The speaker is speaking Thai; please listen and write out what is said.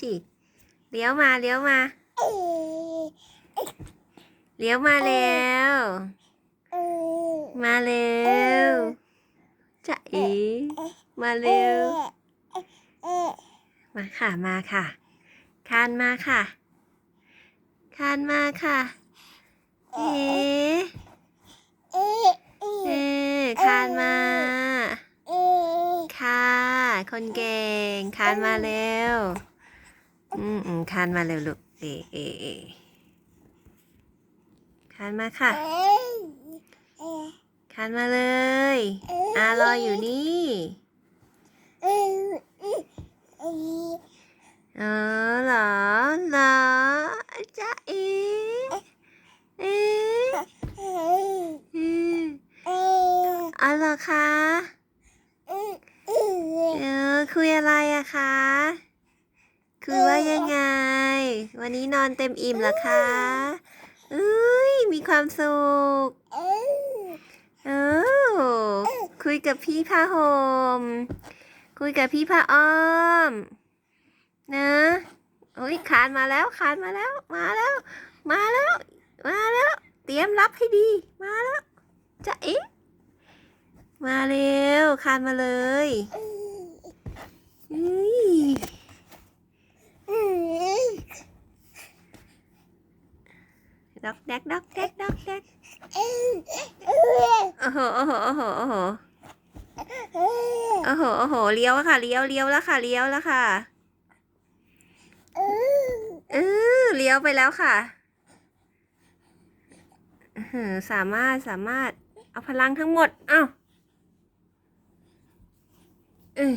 สิเลี้ยวมาเลี้ยวมาเลี้ยวมาแล้วมาเร็วจะเอ๋มาเร็วมาค่ะมาค่ะคานมาค่ะคานมาค่ะเอ๋เอ๋คานมาค่ะ คนเก่งคานมาเร็ว อืมอืมคานมาเร็วลูกเอเอเอคานมาค่ะคานมาเลยอารออยู่นี่เออเหรอเหรอจ๊ะเอเออืมอ๋อเหรอคะเออคุยอะไรอะคะ วันนี้นอนเต็มอิ่มเหรอคะอุ้ยมีความสุขเออคุยกับพี่ผ้าห่มคุยกับพี่ผ้าอ้อม นะโอ้ยคานมาแล้วคานมาแล้ว มาแล้ว มาแล้ว มาแล้ว เตรียมรับให้ดี มาแล้วจะเอ๊ะมาเร็วคานมาเลยอุ้ย ดอกแดกดอกแดกดอกแดกโอ้โหโอ้โหโอ้โหโอ้โหโอ้โหโอ้โหเลี้ยวแล้วค่ะเลี้ยวเลี้ยวแล้วค่ะเลี้ยวแล้วค่ะเออเลี้ยวไปแล้วค่ะอื้อหือสามารถสามารถเอาพลังทั้งหมด เอ้าเอ้ย